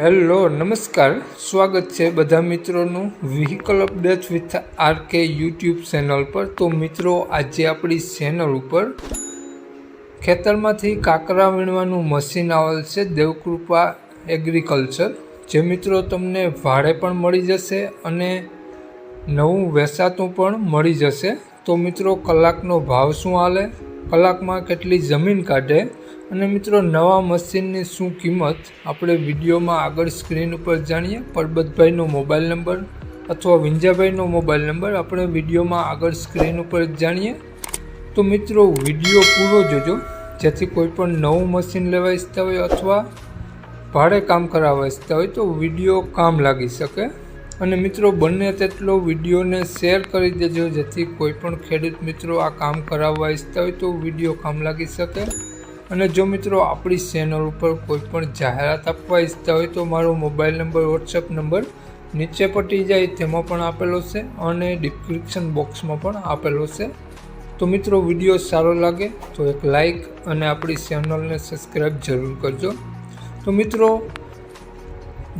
Hello, નમસ્કાર. સ્વાગત છે બધા મિત્રોનું vehicle update with RK YouTube channel પર. તો મિત્રો, આજે આપણી ચેનલ ઉપર ખેતરમાંથી કાકરા વીણવાનું મશીન આવેલ છે, દેવકૃપા એગ્રીકલ્ચર જે મિત્રો તમને ભાડે પણ મળી જશે અને નવું વેચાતું પણ મળી જશે. તો મિત્રો, કલાકનો ભાવ શું હાલે? કલાકમાં કેટલી જમીન કાઢે? અને મિત્રો, નવા મશીનની શું કિંમત? આપણે વિડીયોમાં આગળ સ્ક્રીન ઉપર જાણીએ. પરબતભાઈનો મોબાઈલ નંબર અથવા વિંજાભાઈનો મોબાઈલ નંબર આપણે વિડીયોમાં આગળ સ્ક્રીન ઉપર જાણીએ. તો મિત્રો, વીડિયો પૂરો જોજો. જેથી કોઈ પણ નવું મશીન લેવા ઈચ્છતા હોય અથવા ભાડે કામ કરાવવા ઈચ્છતા હોય તો વીડિયો કામ લાગી શકે. અને મિત્રો, બંને તેટલો વિડીયોને શેર કરી દેજો. જેથી કોઈ પણ ખેડૂત મિત્રો આ કામ કરાવવા ઈચ્છતા હોય તો વીડિયો કામ લાગી શકે. અને જો મિત્રો આપણી ચેનલ ઉપર કોઈ પણ જાહેરાત આપવા ઈચ્છતા હોય તો મારો મોબાઈલ નંબર વોટ્સએપ નંબર નીચે પટી જાય, તેમાં પણ આપેલો છે અને ડિસ્ક્રિપ્શન બોક્સમાં પણ આપેલો છે. તો મિત્રો વીડિયો સારો લાગે તો એક લાઈક અને આપણી ચેનલને સબસ્ક્રાઈબ જરૂર કરજો. તો મિત્રો,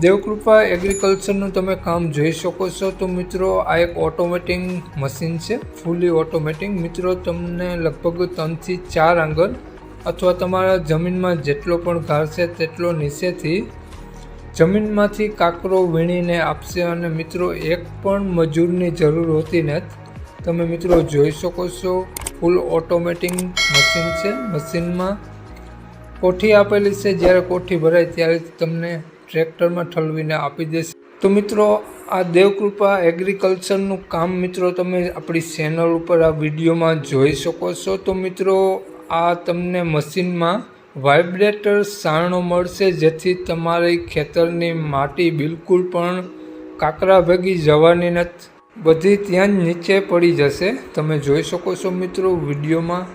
દેવકૃપા એગ્રીકલ્ચરનું તમે કામ જોઈ શકો છો. તો મિત્રો, આ એક ઓટોમેટિક મશીન છે ફૂલી ઓટોમેટિક મિત્રો, તમને લગભગ ત્રણથી ચાર આંગળ અથવા તમારા જમીનમાં જેટલો પણ ઘાસ છે તેટલો નીચેથી જમીનમાંથી કાકરો વીણીને આપશે અને મિત્રો, એક પણ મજૂરની જરૂર હોતી નથી. તમે મિત્રો જોઈ શકો છો, ફૂલ ઓટોમેટિક મશીન છે. મશીનમાં કોઠી આપેલી છે. જ્યારે કોઠી ભરાય ત્યારે તમને ટ્રેક્ટરમાં ઠલવીને આપી દેશે. તો મિત્રો, આ દેવકૃપા એગ્રીકલ્ચરનું કામ મિત્રો તમે આપણી ચેનલ ઉપર આ વિડીયોમાં જોઈ શકો છો. તો મિત્રો આ તમને મશીનમાં વાઇબ્રેટર સારણો મળશે જેથી તમારી ખેતરની માટી બિલકુલ પણ કાકરા ભેગી જવાની નથી. બધી ત્યાં જ નીચે પડી જશે. તમે જોઈ શકો છો મિત્રો, વિડીયોમાં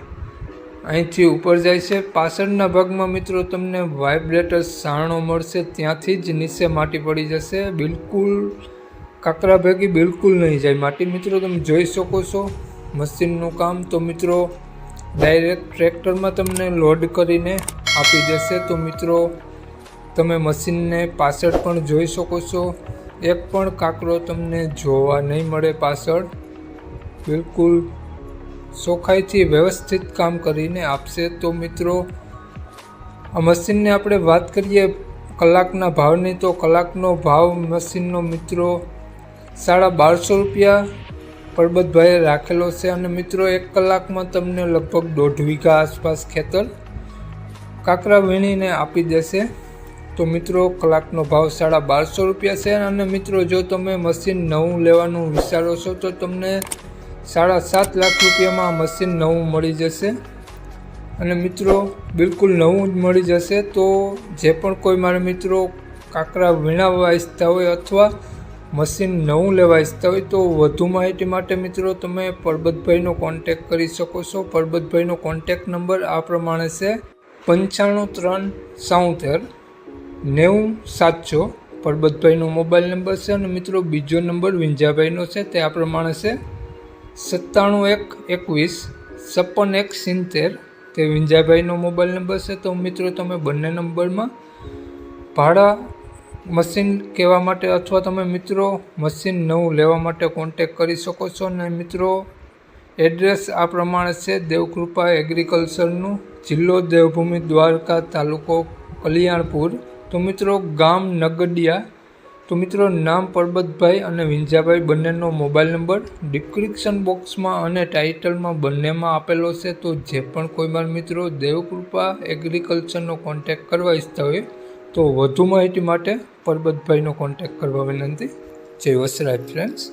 અહીંથી ઉપર જાય છે. પાછળના ભાગમાં મિત્રો તમને વાઇબ્રેટર સારણો મળશે. ત્યાંથી જ નીચે માટી પડી જશે. બિલકુલ કાકરા ભેગી બિલકુલ નહીં જાય. માટી મિત્રો, તમે જોઈ શકો છો મશીનનું કામ. તો મિત્રો ડાયરેક્ટ ટ્રેક્ટરમાં તમને લોડ કરીને આપી દેશે. તો મિત્રો, તમે મશીનને પાછળ પણ જોઈ શકો છો. એક પણ કાકરો તમને જોવા નહીં મળે પાછળ. બિલકુલ ચોખ્ખાઈથી વ્યવસ્થિત કામ કરીને આપશે. તો મિત્રો, આ મશીનને આપણે વાત કરીએ કલાકના ભાવની. તો કલાકનો ભાવ મશીનનો મિત્રો સાડા બારસો રૂપિયા પરબતભાઈએ રાખેલો છે અને મિત્રો, એક કલાકમાં તમને લગભગ દોઢ વીઘા આસપાસ ખેતર કાકરા વીણીને આપી દેશે. તો મિત્રો, કલાકનો ભાવ સાડા બારસો રૂપિયા છે અને મિત્રો, જો તમે મશીન નવું લેવાનું વિચારો છો, તો તમને સાડા સાત લાખ રૂપિયામાં મશીન નવું મળી જશે. અને મિત્રો, બિલકુલ નવું જ મળી જશે. તો જે પણ કોઈ મારા મિત્રો કાકરા વીણાવવા ઈચ્છતા હોય અથવા મશીન નવું લેવા ઈચ્છતા હોય તો વધુ માહિતી માટે મિત્રો તમે પરબતભાઈનો કોન્ટેક કરી શકો છો. પરબતભાઈનો કોન્ટેક નંબર આ પ્રમાણે છે, પંચાણું ત્રણ સાઉતેર નેવું સાતસો. પરબતભાઈનો મોબાઈલ નંબર છે અને મિત્રો બીજો નંબર વિંજાભાઈનો છે, તે આ પ્રમાણે છે, સત્તાણું એક એકવીસ, છપ્પન એક સિત્તેર. તે વિંજાભાઈનો મોબાઈલ નંબર છે, તો મિત્રો તમે બંને નંબરમાં ભાડા મશીન કહેવા માટે અથવા તમે મિત્રો મશીન નવું લેવા માટે કોન્ટેક કરી શકો છો અને મિત્રો એડ્રેસ આ પ્રમાણે છે, દેવકૃપા એગ્રીકલ્ચરનું જિલ્લો દેવભૂમિ દ્વારકા તાલુકો કલ્યાણપુર. તો મિત્રો, ગામ નગડિયા. તો મિત્રો, નામ પરબતભાઈ અને વિંજાભાઈ બંનેનો મોબાઈલ નંબર ડિસ્ક્રિપ્શન બોક્સમાં અને ટાઇટલમાં બંનેમાં આપેલો છે. તો જે પણ કોઈ માર મિત્રો દેવકૃપા એગ્રીકલ્ચરનો કોન્ટેક કરવા ઈચ્છતા હોય તો વધુ માહિતી માટે પરબતભાઈનો કોન્ટેક કરવા વિનંતી. જય વસરાજ ફ્રેન્ડ્સ